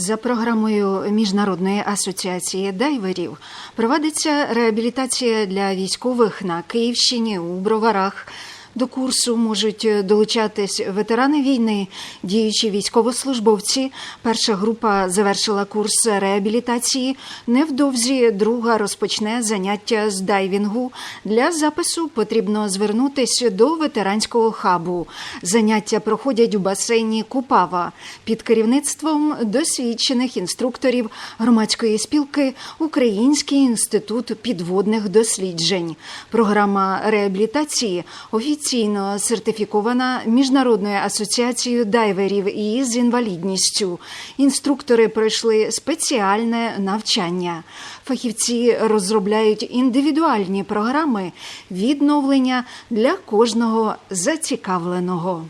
За програмою Міжнародної асоціації дайверів проводиться реабілітація для військових на Київщині у Броварах. До курсу можуть долучатись ветерани війни, діючі військовослужбовці. Перша група завершила курс реабілітації. Невдовзі друга розпочне заняття з дайвінгу. Для запису потрібно звернутися до ветеранського хабу. Заняття проходять у басейні Купава під керівництвом досвідчених інструкторів громадської спілки Український інститут підводних досліджень. Програма реабілітації офіційно сертифікована Міжнародною асоціацією дайверів і з інвалідністю. Інструктори пройшли спеціальне навчання. Фахівці розробляють індивідуальні програми відновлення для кожного зацікавленого.